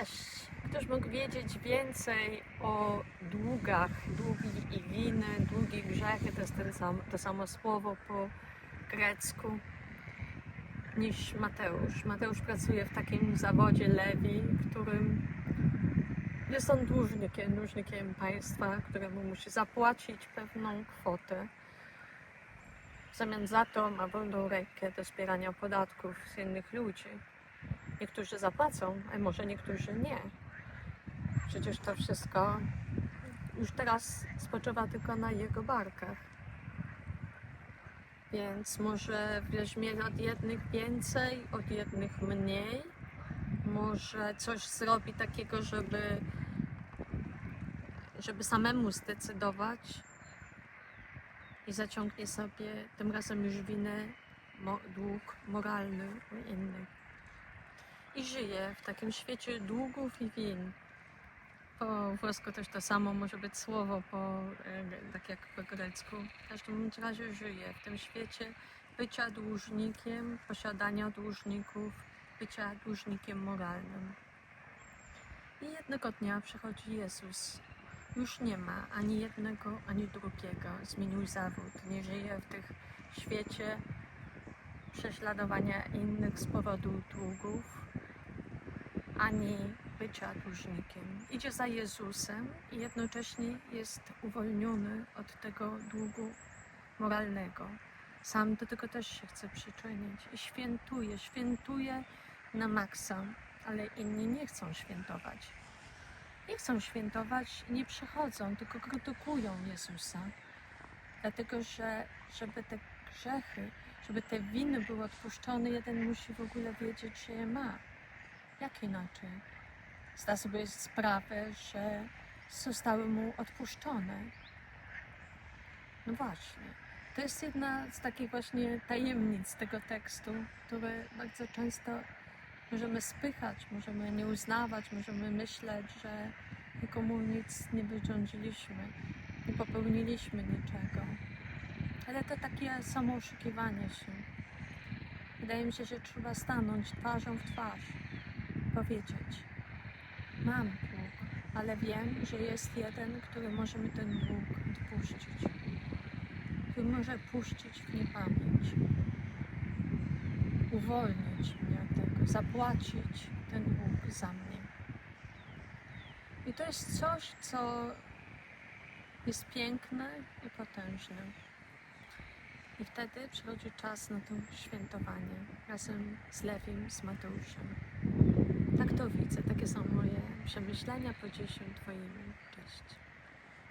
Cześć. Ktoś mógł wiedzieć więcej o długach, długi i winy, długi grzechy, to jest ten sam, to samo słowo po grecku, niż Mateusz. Mateusz pracuje w takim zawodzie Lewi, którym jest on dłużnikiem, dłużnikiem państwa, któremu musi zapłacić pewną kwotę. W zamian za to ma wolną rękę do zbierania podatków z innych ludzi. Niektórzy zapłacą, a może niektórzy nie. Przecież to wszystko już teraz spoczywa tylko na jego barkach. Więc może weźmie od jednych więcej, od jednych mniej. Może coś zrobi takiego, żeby, żeby samemu zdecydować i zaciągnie sobie tym razem już winę, mo- dług moralny u innych i żyje w takim świecie długów i win. Po włosku też to samo może być słowo, po, e, tak jak po grecku. W każdym razie żyje w tym świecie bycia dłużnikiem, posiadania dłużników, bycia dłużnikiem moralnym. I jednego dnia przychodzi Jezus. Już nie ma ani jednego, ani drugiego. Zmienił zawód. Nie żyje w tych świecie prześladowania innych z powodu długów, ani bycia dłużnikiem. Idzie za Jezusem i jednocześnie jest uwolniony od tego długu moralnego. Sam do tego też się chce przyczynić i świętuje, świętuje na maksa, ale inni nie chcą świętować. Nie chcą świętować, nie przychodzą, tylko krytykują Jezusa, dlatego że żeby te grzechy, żeby te winy były odpuszczone, jeden musi w ogóle wiedzieć, że je ma. Jak inaczej? Zda sobie sprawę, że zostały mu odpuszczone. No właśnie. To jest jedna z takich właśnie tajemnic tego tekstu, które bardzo często możemy spychać, możemy nie uznawać, możemy myśleć, że nikomu nic nie wyrządziliśmy, nie popełniliśmy niczego. Ale to takie samo oszukiwanie się. Wydaje mi się, że trzeba stanąć twarzą w twarz powiedzieć: Mam dług, ale wiem, że jest jeden, który może mi ten dług odpuścić, który może puścić w niepamięć, uwolnić mnie od tego, zapłacić ten dług za mnie. I to jest coś, co jest piękne i potężne. I wtedy przychodzi czas na to świętowanie razem z Lewim, z Mateuszem. Tak to widzę, takie są moje przemyślenia po 10 Twoimi.